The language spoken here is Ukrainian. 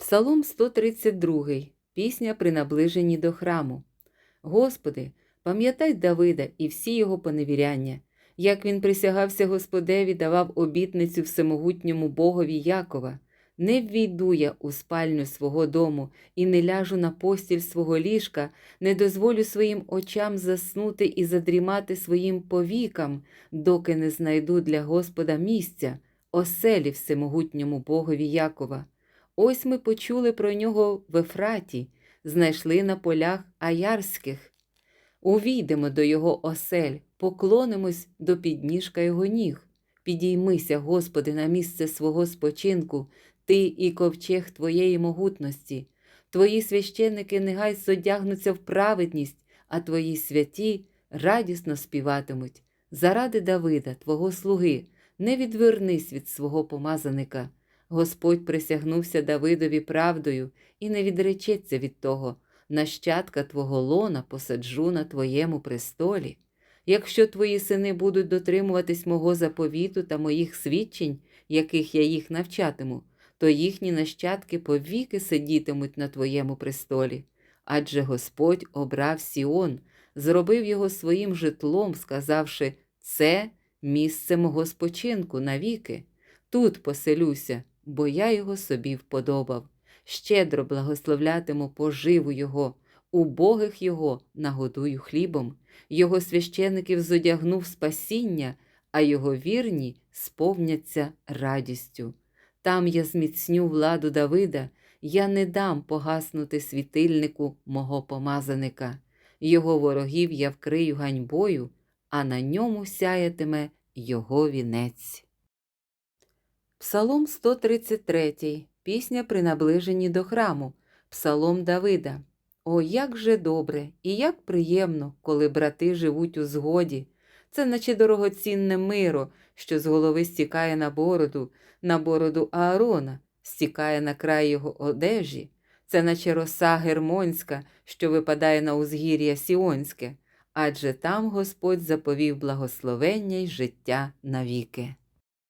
Псалом 132. Пісня при наближенні до храму. Господи, пам'ятай Давида і всі його поневіряння, як він присягався Господеві, давав обітницю всемогутньому Богові Якова. Не ввійду я у спальню свого дому і не ляжу на постіль свого ліжка, не дозволю своїм очам заснути і задрімати своїм повікам, доки не знайду для Господа місця, оселі всемогутньому Богові Якова. Ось ми почули про нього в Ефраті, знайшли на полях Аярських. Увійдемо до його осель, поклонимось до підніжка його ніг. Підіймися, Господи, на місце свого спочинку, Ти і ковчег Твоєї могутності. Твої священники негай зодягнуться в праведність, а Твої святі радісно співатимуть. Заради Давида, Твого слуги, не відвернись від свого помазаника. Господь присягнувся Давидові правдою і не відречеться від того. Нащадка твого лона посаджу на твоєму престолі. Якщо твої сини будуть дотримуватись мого заповіту та моїх свідчень, яких я їх навчатиму, то їхні нащадки повіки сидітимуть на твоєму престолі. Адже Господь обрав Сіон, зробив його своїм житлом, сказавши: Це місце мого спочинку навіки. Тут поселюся, бо я його собі вподобав. Щедро благословлятиму поживу його, убогих його нагодую хлібом, його священиків зодягнув спасіння, а його вірні сповняться радістю. Там я зміцню владу Давида, я не дам погаснути світильнику мого помазаника. Його ворогів я вкрию ганьбою, а на ньому сяятиме його вінець. Псалом 133. Пісня при наближенні до храму. Псалом Давида. О, як же добре і як приємно, коли брати живуть у згоді. Це наче дорогоцінне миро, що з голови стікає на бороду, на бороду Аарона, стікає на край його одежі. Це наче роса гермонська, що випадає на узгір'я Сіонське, адже там Господь заповів благословення й життя навіки.